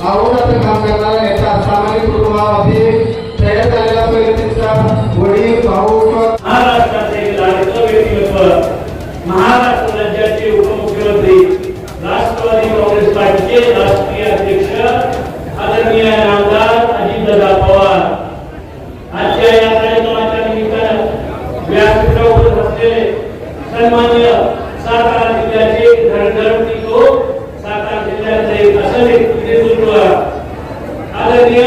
अहोरात्र काम करणारा नेता सामाजिक कुटुंबामध्ये तयार झालेला प्रगतीचा वडील भाऊ महाराष्ट्राचे महाराष्ट्र राज्याचे उपमुख्यमंत्री राष्ट्रवादी काँग्रेस पार्टीचे राष्ट्रीय अध्यक्ष आदरणीय नामदार अजितदादा पवार आजच्या या कार्यक्रमाच्या निमित्तानं व्यासपीठावर असलेले सन्मान्य सातारा जिल्ह्याचे धडधडती तो सातारा जिल्ह्याचे एक असं नेतृत्व आदरणीय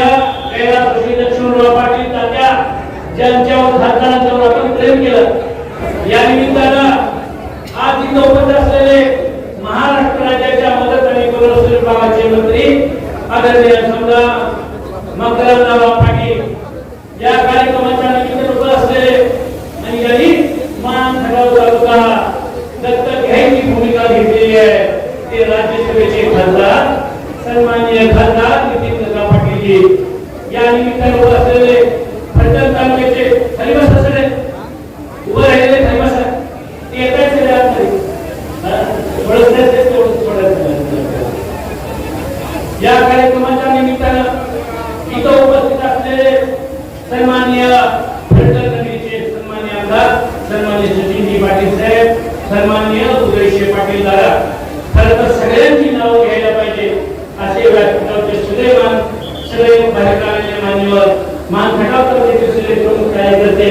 कैलास ऋषी लक्ष्मणराव पाटील तात्या त्यांच्यावर ज्यांच्यावर खासदारांच्यावर आपण प्रेम केलं. या निमित्तानं आज इथं उपस्थित असलेले महाराष्ट्र राज्याच्या मदत आणि पुनर्वसन विभागाचे मंत्री आदरणीय समजा मकरंदराव पाटील या कार्यक्रमाच्या निमित्त उपस्थित असलेले आणि यांनी मान खटाव तालुका दत्तक घ्यायची भूमिका घेतलेली आहे. ते राज्यसभेचे खासदार सन्माननीय खासदार नितीन दादा पाटीलजी या निमित्तानं उपस्थित असलेले फलटण तालुक्याचे सगळे. उभं राहिलेले ते सगळे या कार्यक्रमाच्या निमित्तानं इथं उपस्थित असलेले आमदार सचिनजी पाटील साहेब उदयशे पाटील दादा. खरं तर सगळ्यांची नावं घ्यायला पाहिजे असे व्यासपीठावरचे सगळे मान सगळे मान्यवर मान खटाव तालुक्याचे सगळे प्रमुख कार्यकर्ते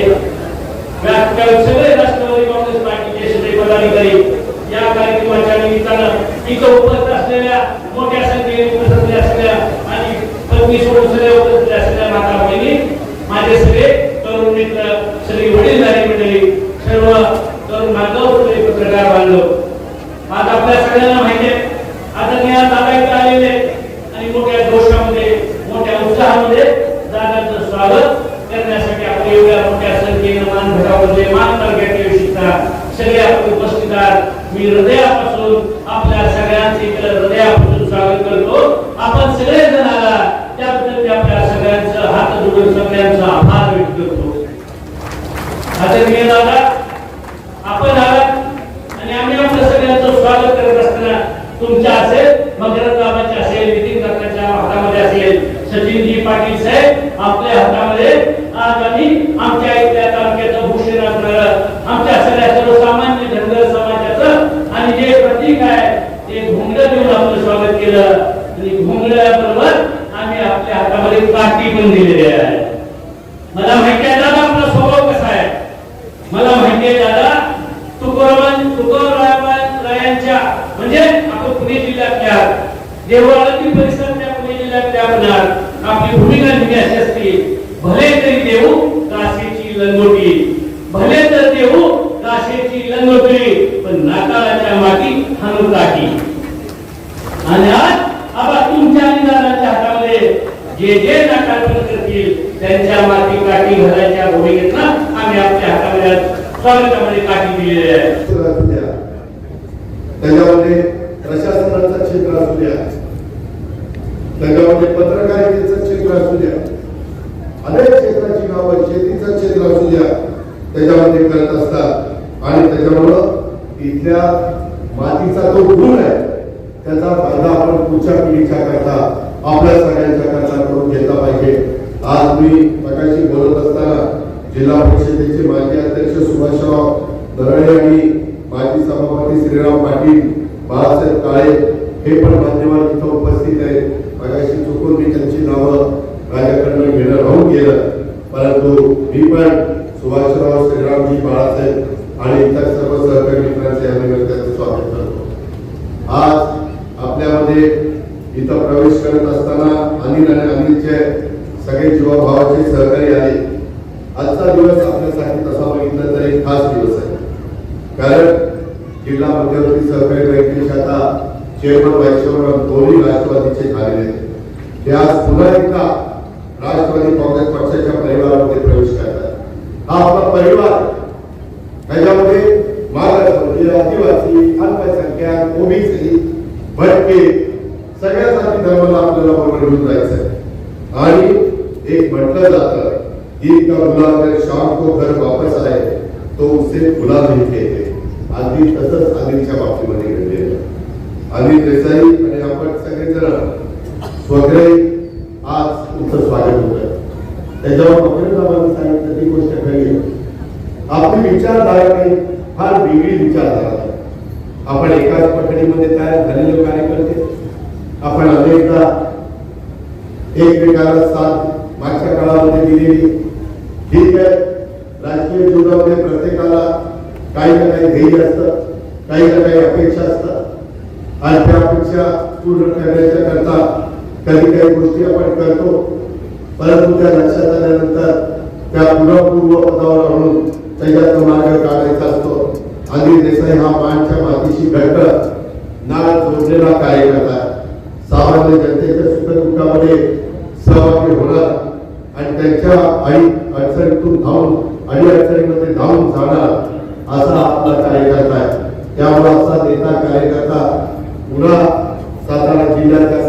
सगळे राष्ट्रवादी काँग्रेस पार्टीचे सगळे पदाधिकारी या कार्यक्रमाच्या निमित्तानं इथं उपस्थित असलेल्या मोठ्या संख्येने उपस्थित असलेल्या आणि पत्नी सोडून सगळ्या उपस्थित असलेल्या माता बहिणी माझे सगळे तरुण मित्र सगळी वडीलधारी मंडळी सर्व तरुण बांधव सगळे पत्रकार बांधव. आज आपल्या सगळ्यांना माहिती आहे आदरणीय दादा इथे आलेले आणि मोठ्या जोशामध्ये मोठ्या उत्साहामध्ये दादाचं स्वागत करण्यासाठी आपल्या एवढ्या मोठ्या संख्येनं मान घटावरले मान तालुक्यातील विशिष्टा सगळे आपण उपस्थित आहात मी हृदयापासून आपल्या सगळ्यांचे हृदयापासून स्वागत करतो. आपण सगळे जण आला त्याबद्दल मी आपल्या सगळ्यांचं हात जोडून सगळ्यांचा आभार व्यक्त करतो. आदरणीय दादा आपण आलात आणि आम्ही आपल्या सगळ्यांचं स्वागत करत असताना तुमच्या असेल मकरंद बाबाचे असेल नितीन काकाच्या हातामध्ये असेल सचिनजी पाटील साहेब आपल्या हातामध्ये. आज आम्ही आमच्या इथल्या तालुक्याचं भूषण असणारं आमच्या सगळ्या सर्वसामान्य धनगर समाजाचं आणि जे प्रतीक आहे ते घोंगडं देऊन आपलं स्वागत केलं आणि घोंगड्याबरोबर आम्ही त्यामध्ये काठी पण दिलेली आहे. मला माहिती आहे दादा आपला स्वभाव कसा आहे? मला माहिती आहे दादा तुकोराम तुकोरायांच्या म्हणजे आपण पुणे जिल्ह्यातल्या देवळातील परिसरातल्या पुणे जिल्ह्यातल्या आपण आपली भूमिका नेहमी अशी असते भले तरी देऊ काशीची लंगोटी भले तर देऊ काशीची लंगोटी पण नाताळाच्या माती हाणू काठी आणि आज आबा तुमच्या आणि दादाच्या हातामध्ये जे जे नाटार्पण करतील त्यांच्या माती काठी घालायच्या भूमिकेतला आम्ही आपल्या हातामध्ये स्वागतामध्ये काठी दिलेली आहे. त्याच्यामध्ये प्रशासनाचं क्षेत्र असू द्या. त्याच्यामध्ये पत्रकारितेचं क्षेत्र असू द्या. अनेक क्षेत्राची नावं शेतीचं क्षेत्र असू द्या त्याच्यामध्ये करत असतात. आणि त्याच्यामुळं इथल्या मातीचा जो गुण आहे त्याचा फायदा आपण पुढच्या पिढीच्या करता. आपल्या सगळ्यांचा करता करून घेतला पाहिजे. आज मी सकाळशी बोलत असताना जिल्हा परिषदेचे माजी अध्यक्ष सुभाषराव दरळे आणि माजी सभापती श्रीराम पाटील बाळासाहेब काळे हे पण मान्यवर इथं उपस्थित आहेत. मगाशी चुकून मी त्यांची नावं माझ्याकडनं घेणं राहून गेलं. परंतु मी पण सुभाषराव श्रीरामजी बाळासाहेब आणि इतर सर्व सहकारी मित्रांचे या निमित्ताचं स्वागत करतो आज आपल्यामध्ये इथं प्रवेश करत असताना अनिल आणि अनिलचे सगळे जीवाभावाचे सहकारी आले. आजचा दिवस आपल्यासाठी तसा बघितला तर एक खास दिवस आहे. कारण जिल्हा मध्यवर्ती सहकारी बँकेचे आता चेअरमन व्हाईस चेअरमन दोन्ही राष्ट्रवादीचे झालेले आहेत. ते आज पुन्हा एकदा राष्ट्रवादी काँग्रेस पक्षाच्या परिवारामध्ये प्रवेश करतात. हा आपला परिवार ह्याच्यामध्ये महाराष्ट्र आदिवासी अल्पसंख्याक ओबीसी भटके सगळ्या जाती धर्माला आपल्याला बरोबर जायचं आहे आणि एक म्हटलं जातं ईद का गुलाब शाम को घर वापस आए तो उसे गुलाब ही कहते अगदी तसंच अनिलच्या बाबतीमध्ये घडलेलं अनिल देसाई आणि आपण सगळेजण स्वग्रे आज तुमचं स्वागत होतं त्याच्यावर पकडेबाबांनी सांगितलं ती गोष्ट खरी आहे. आपली विचारधाराने फार वेगळी विचारधारा आहे. आपण एकाच पठडीमध्ये तयार झालेले कार्यकर्ते आपण अनेकदा एकमेकाला साथ मागच्या काळामध्ये दिलेली. ठीक आहे. राजकीय जीवनामध्ये प्रत्येकाला काही ना काही ध्येय असतं काही ना काही अपेक्षा असतात. आणि त्या अपेक्षा पूर्ण करण्याच्या करता कधी काही गोष्टी आपण करतो परंतु त्या लक्षात आल्यानंतर त्या पुनपूर्व पदावर आणून त्याच्यात मार्ग काढायचा असतो. अनिल देसाई हा माणच्या मातीशी घडत नाळ जोडलेला कार्यकर्ता आहे. सामान्य जनतेच्या सुखदुःखामध्ये सहभागी होणार आणि त्यांच्या आई अडचणीतून धावून आई अडचणीमध्ये धावून जाणार असा आपला कार्यकर्ता आहे. त्यामुळे असा नेता कार्यकर्ता पुन्हा सातारा जिल्ह्याच्या